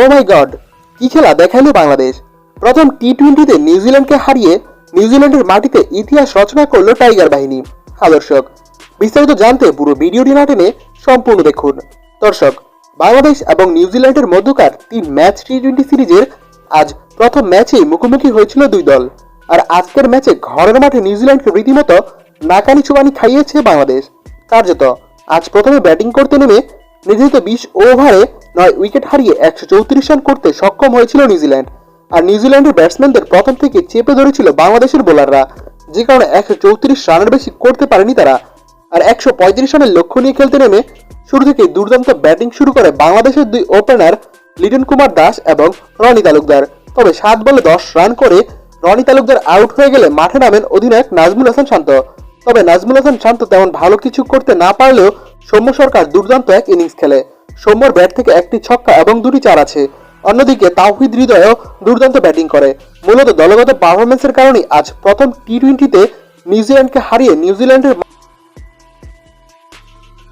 ও মাই god কি খেলা দেখাইলো বাংলাদেশ? প্রথম টি টোয়েন্টিতে নিউজিল্যান্ডকে হারিয়ে নিউজিল্যান্ডের মাটিতে ইতিহাস রচনা করল টাইগার বাহিনী। হ্যাঁ দর্শক, বিস্তারিত জানতে পুরো ভিডিওটি না টেনে সম্পূর্ণ দেখুন। দর্শক, বাংলাদেশ এবং নিউজিল্যান্ডের মধ্যকার তিন ম্যাচ টি টোয়েন্টি সিরিজের আজ প্রথম ম্যাচেই মুখোমুখি হয়েছিল দুই দল। আর আজকের ম্যাচে ঘরের মাঠে নিউজিল্যান্ডকে রীতিমতো নাকানি চুবানি খাইয়েছে বাংলাদেশ। কার্যত, আজ প্রথমে ব্যাটিং করতে নেমে নির্ধারিত বিশ ওভারে নয় উইকেট হারিয়ে একশো চৌত্রিশ রান করতে সক্ষম হয়েছিল নিউজিল্যান্ড। আর নিউজিল্যান্ডের ব্যাটসম্যানদের প্রথম থেকে চেপে ধরেছিল বাংলাদেশের বোলাররা, যে কারণে একশো চৌত্রিশ রানের বেশি করতে পারেনি তারা। আর একশো পঁয়ত্রিশ রানের লক্ষ্য নিয়ে খেলতে নেমে শুরু থেকে দুর্দান্ত ব্যাটিং শুরু করে বাংলাদেশের দুই ওপেনার লিটন কুমার দাস এবং রনি তালুকদার। তবে সাত বলে দশ রান করে রনি তালুকদার আউট হয়ে গেলে মাঠে নামেন অধিনায়ক নাজমুল হাসান শান্ত। তবে নাজমুল হাসান শান্ত তেমন ভালো কিছু করতে না পারলেও সৌম্য সরকার দুর্দান্ত এক ইনিংস খেলে। সৌম্যর ব্যাট থেকে একটি ছক্কা এবং দুটি চার আছে। অন্যদিকে তাওহিদ হৃদয়ও দুর্দান্ত ব্যাটিং করে। মূলত দলগত পারফরমেন্সের কারণেই আজ প্রথম টি টোয়েন্টিতে নিউজিল্যান্ডকে হারিয়ে নিউজিল্যান্ডের